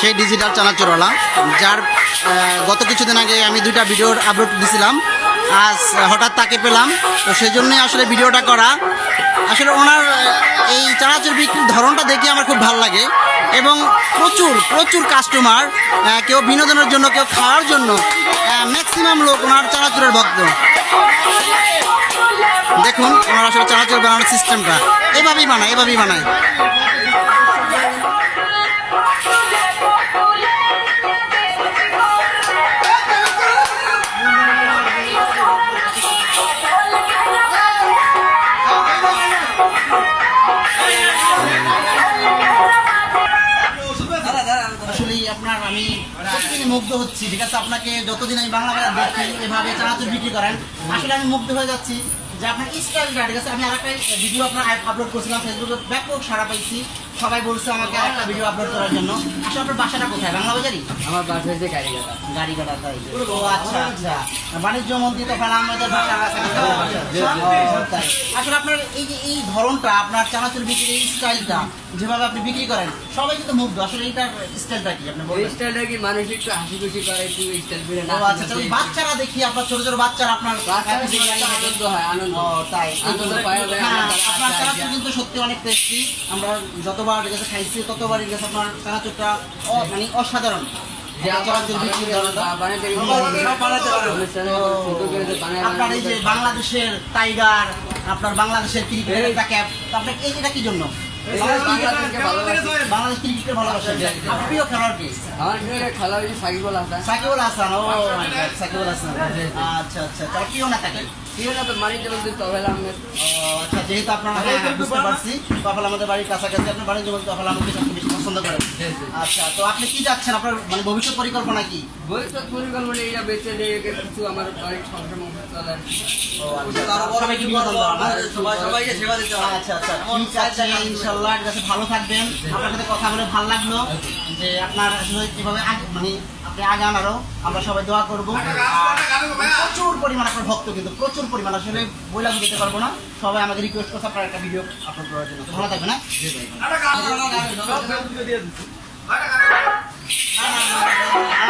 সেই ডিজিটাল চানাচুরওয়ালা যার গত কিছুদিন আগে আমি দুইটা ভিডিওর আপলোড দিছিলাম। আজ হঠাৎ তাকে পেলাম। তো সেই জন্যই আসলে ভিডিওটা করা। আসলে ওনার এই চানাচুর বিক্রির ধরনটা দেখে আমার খুব ভালো লাগে। এবং প্রচুর প্রচুর কাস্টমার কেউ বিনোদনের জন্য, কেউ খাওয়ার জন্য ম্যাক্সিমাম লোক ওনার চানাচুরের ভক্ত। দেখুন, ওনার আসলে চানাচুর বানানোর সিস্টেমটা এভাবেই বানায় এভাবেই বানায়। মুগ্ধ হচ্ছি, ঠিক আছে? আপনাকে যতদিন আমি বাংলা ভাষা দেখি, এভাবে চানাচুর বিক্রি করেন, আসলে আমি মুগ্ধ হয়ে যাচ্ছি যে আপনার স্টাইলটা ঠিক আছে? আমি আরেকটা ভিডিও আপনার আপলোড করছিলাম ফেসবুকে ব্যাপক সারা পাইছি। সবাই বলছে আমাকে আরেকটা ভিডিও আপলোড করার জন্য। আসলে আপনার বাসাটা কোথায়? বাংলা বাজারই? আমার বাসা হয়েছে গাড়িঘাটা গাড়ি কাটা তাই ও আচ্ছা আচ্ছা। বাণিজ্য মন্ত্রী তো ফেলা আমাদের ভাষা আছে আসলে আপনার এই যে এই ধরনটা আপনার চানাচুর বিক্রির এই স্টাইলটা যেভাবে আপনি বিক্রি করেন সবাই কিন্তু মুগ্ধ। আসলে এইটার স্টাইলটা কি? আপনি ওই স্টাইলটা কি মানুষ একটু হাসি খুশি করে একটু স্টাইল করে ও আচ্ছা আচ্ছা, ওই বাচ্চারা দেখি আপনার ছোট ছোট বাচ্চারা আপনার আনন্দ হয় আনন্দ। তাই। আনন্দ পায় হ্যাঁ, আমরা আপনার চানাচুর কিন্তু সত্যি অনেক টেস্টি আমরা যতবার গেছে খাইছি ততবারই গেছে আপনার চানাচুরটা মানে অসাধারণ। যে আপনার এই যে বাংলাদেশের টাইগার আপনার বাংলাদেশের আপনার এই এটা কি জন্য? আচ্ছা আচ্ছা তো আচ্ছা আচ্ছা আপনি কি যাচ্ছেন আপনার ভবিষ্যৎ পরিকল্পনা কি ভবিষ্যৎ পরিকল্পনা এইটা বেঁচে কিছু আমার আচ্ছা আচ্ছা। ইনশাল্লাহ ঠিক ভালো থাকবেন আপনার সাথে কথা বলে ভালো লাগল যে আপনার কীভাবে মানে আপনি আগান আরও আমরা সবাই দোয়া করব প্রচুর পরিমাণ আপনার ভক্ত কিন্তু প্রচুর পরিমাণ আসলে বইলা দিতে পারব না সবাই আমাকে রিকোয়েস্ট করছে আপনার একটা ভিডিও আপলোড করার জন্য ভালো থাকবেন হ্যাঁ